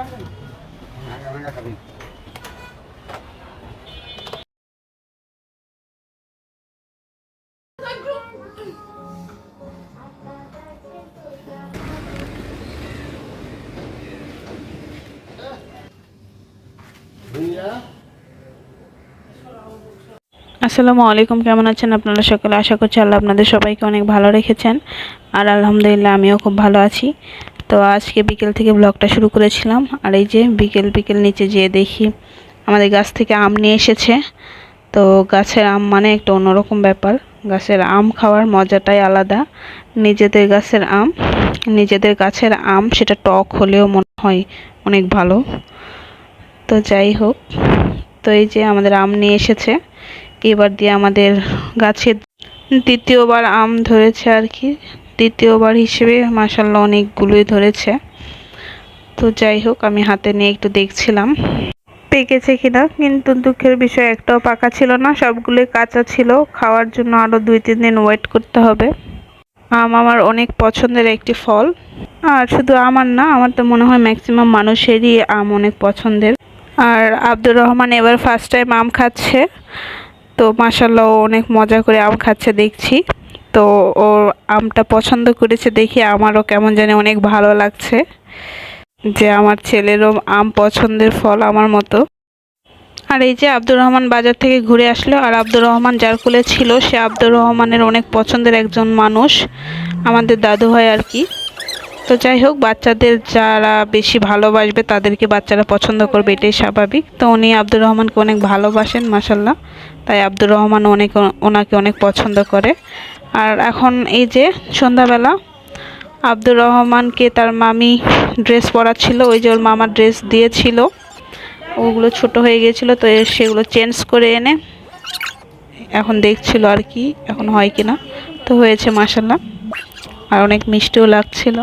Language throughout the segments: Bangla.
আসসালামু আলাইকুম, কেমন আছেন আপনারা সকলে? আশা করছি আল্লাহ আপনাদের সবাইকে অনেক ভালো রেখেছেন। আর আলহামদুলিল্লাহ, আমিও খুব ভালো আছি। তো আজকে বিকেল থেকে ব্লগটা শুরু করেছিলাম। আর এই যে বিকেল বিকেল নিচে যেয়ে দেখি আমাদের গাছ থেকে আম নিয়ে এসেছে। তো গাছের আম মানে একটা অন্যরকম ব্যাপার। গাছের আম খাওয়ার মজাটাই আলাদা। নিজেদের গাছের আম, নিজেদের গাছের আম সেটা টক হলেও মনে হয় অনেক ভালো। তো যাই হোক, তো এই যে আমাদের আম নিয়ে এসেছে। এবার দিয়ে আমাদের গাছের দ্বিতীয়বার আম ধরেছে আর কি। দ্বিতীয়বার হিসেবে মাসাল্লাহ অনেকগুলোই ধরেছে। তো যাই হোক, আমি হাতে নিয়ে একটু দেখছিলাম। পেকেছে কিনা, কিন্তু দুঃখের বিষয়, একটাও পাকা ছিল না, সবগুলোই কাঁচা ছিল। খাওয়ার জন্য আরও দুই, তিন দিন ওয়েট করতে হবে। আম আমার অনেক পছন্দের একটি ফল। আর শুধু আমার না, আমার তো মনে হয় ম্যাক্সিমাম মানুষেরই আম অনেক পছন্দের। আর আব্দুর রহমান এবার ফার্স্ট টাইম আম খাচ্ছে। তো মাসাল্লাহ অনেক মজা করে আম খাচ্ছে, দেখছি। তো ওর আমটা পছন্দ করেছে দেখে আমারও কেমন জানি অনেক ভালো লাগছে যে আমার ছেলেরও আম পছন্দের ফল আমার মতো। আর এই যে আব্দুর রহমান বাজার থেকে ঘুরে আসলো, আর আব্দুর রহমান যার কোলে ছিল, সে আব্দুর রহমানের অনেক পছন্দের একজন মানুষ, আমাদের দাদু হয় আর কি। তো যাই হোক, বাচ্চাদের যারা বেশি ভালোবাসবে তাদেরকে বাচ্চারা পছন্দ করবে, এটাই স্বাভাবিক। তো উনি আব্দুর রহমানকে অনেক ভালোবাসেন মাসাল্লাহ তাই আব্দুর রহমান অনেক, ওনাকে অনেক পছন্দ করে। আর এখন এই যে সন্ধ্যাবেলা, আব্দুর রহমানকে তার মামি ড্রেস পরাচ্ছিল, ওই যে ওর মামা ড্রেস দিয়েছিল। ওগুলো ছোট হয়ে গিয়েছিল, তো সেগুলো চেঞ্জ করে এনে এখন দেখছিল আর কি, এখন হয় কি না তো হয়েছে মাসাল্লাহ আর অনেক মিষ্টিও লাগছিল।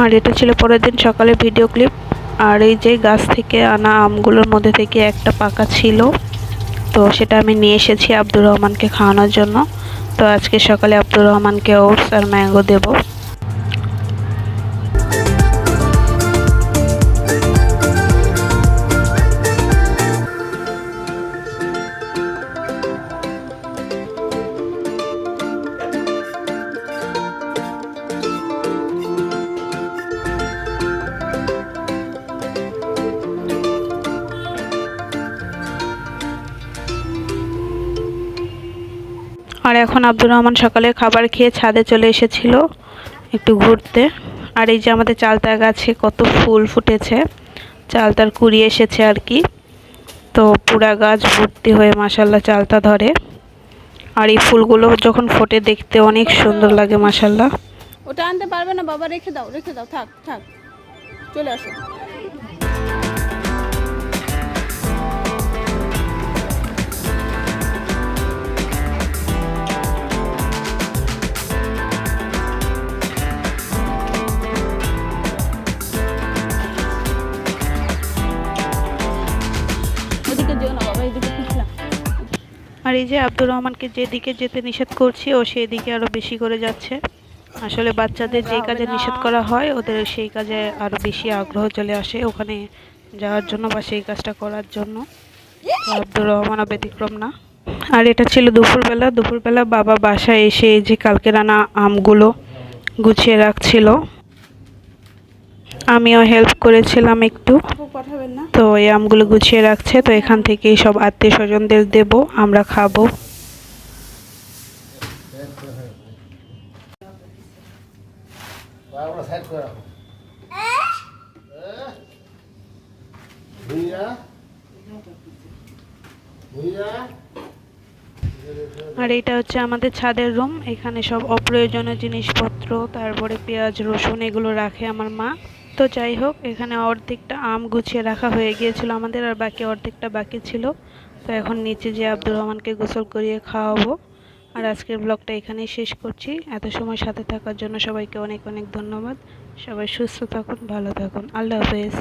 আর এটা ছিল পরের দিন সকালে ভিডিও ক্লিপ আর এই যে গাছ থেকে আনা আমগুলোর মধ্যে থেকে একটা পাকা ছিল। তো সেটা আমি নিয়ে এসেছি আব্দুর রহমানকে খাওয়ানোর জন্য। তো আজকে সকালে আব্দুর রহমানকে ওটস আর ম্যাঙ্গো দেবো। আর এখন আব্দুর রহমান সকালে খাবার খেয়ে ছাদে চলে এসেছিল একটু ঘুরতে। আর এই যে আমাদের চালতা গাছে কত ফুল ফুটেছে, চালতার কুড়ি এসেছে আর কি। তো পুরা গাছ ভর্তি হয়ে মাসাল্লাহ চালতা ধরে। আর এই ফুলগুলো যখন ফোটে দেখতে অনেক সুন্দর লাগে মাসাল্লাহ ওটা আনতে পারবে না বাবা, রেখে দাও রেখে দাও, থাক থাক, চলে আসো। না, বাবা, এদিকে কিছু না। আর এই যে আব্দুর রহমানকে যেদিকে যেতে নিষেধ করছি, ও সেই দিকে আরও বেশি করে যাচ্ছে। আসলে বাচ্চাদের যে কাজে নিষেধ করা হয়, ওদের সেই কাজে আরও বেশি আগ্রহ চলে আসে ওখানে যাওয়ার জন্য বা সেই কাজটা করার জন্য। আব্দুর রহমানও ব্যতিক্রম না। আর এটা ছিল দুপুরবেলা। দুপুরবেলা বাবা বাসায় এসে যে কালকে রানা আমগুলো গুছিয়ে রাখছিল। আমিও হেল্প করেছিলাম একটু। আপু তো এই আমগুলো গুছিয়ে রাখছে তো এখান থেকেই সব আত্মীয় স্বজনদের দেবো আমরা খাব। আর এটা হচ্ছে আমাদের ছাদের রুম এখানে সব অপ্রয়োজনীয় জিনিসপত্র তারপরে পেঁয়াজ রসুন এগুলো রাখে আমার মা। তো যাই হোক, এখানে অর্ধেকটা আম গুছিয়ে রাখা হয়ে গিয়েছিল আমাদের আর বাকি অর্ধেকটা বাকি ছিল। তো এখন নিচে যে আব্দুর রহমানকে গোসল করিয়ে খাওয়াবো। আর আজকের ব্লগটা এখানেই শেষ করছি। এত সময় সাথে থাকার জন্য সবাইকে অনেক অনেক ধন্যবাদ। সবাই সুস্থ থাকুন, ভালো থাকুন। আল্লাহ হাফেজ।